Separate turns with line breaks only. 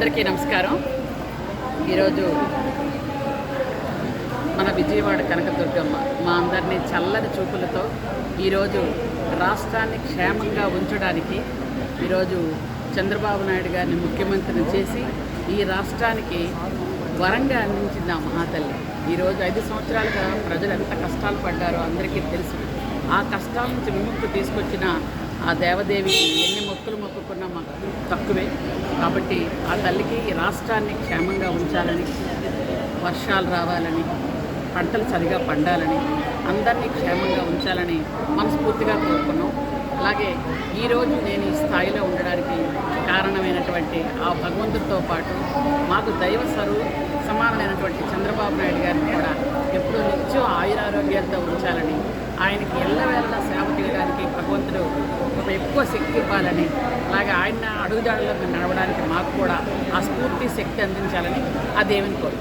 అందరికీ నమస్కారం. ఈరోజు మన విజయవాడ కనకదుర్గమ్మ మా అందరినీ చల్లని చూపులతో ఈరోజు రాష్ట్రాన్ని క్షేమంగా ఉంచడానికి ఈరోజు చంద్రబాబు నాయుడు గారిని ముఖ్యమంత్రిని చేసి ఈ రాష్ట్రానికి వరంగా అందించింది ఆ మహాతల్లి. ఈరోజు ఐదు సంవత్సరాలుగా ప్రజలు ఎంత కష్టాలు పడ్డారో అందరికీ తెలుసు. ఆ కష్టాల నుంచి విముక్తి తీసుకొచ్చిన ఆ దేవదేవికి ఎన్ని మొక్కులు మొక్కుకున్నా మాకు తక్కువే. కాబట్టి ఆ తల్లికి రాష్ట్రాన్ని క్షేమంగా ఉంచాలని వర్షాలు రావాలని పంటలు సరిగా పండాలని అందరినీ క్షేమంగా ఉంచాలని మనస్ఫూర్తిగా కోరుకున్నాం. అలాగే ఈరోజు నేను ఈ స్థాయిలో ఉండడానికి కారణమైనటువంటి ఆ భగవంతుడితో పాటు మాకు దైవ స్వరూ సమానమైనటువంటి చంద్రబాబు నాయుడు గారిని కూడా ఎప్పుడూ నిత్యం ఆయురారోగ్యాలతో ఉంచాలని ఆయనకి ఎల్లవేళ ఎక్కువ శక్తి ఇవ్వాలని అలాగే ఆయన అడుగుజాడలో నడవడానికి మాకు కూడా ఆ స్ఫూర్తి శక్తి అందించాలని ఆ దేవుని కోరు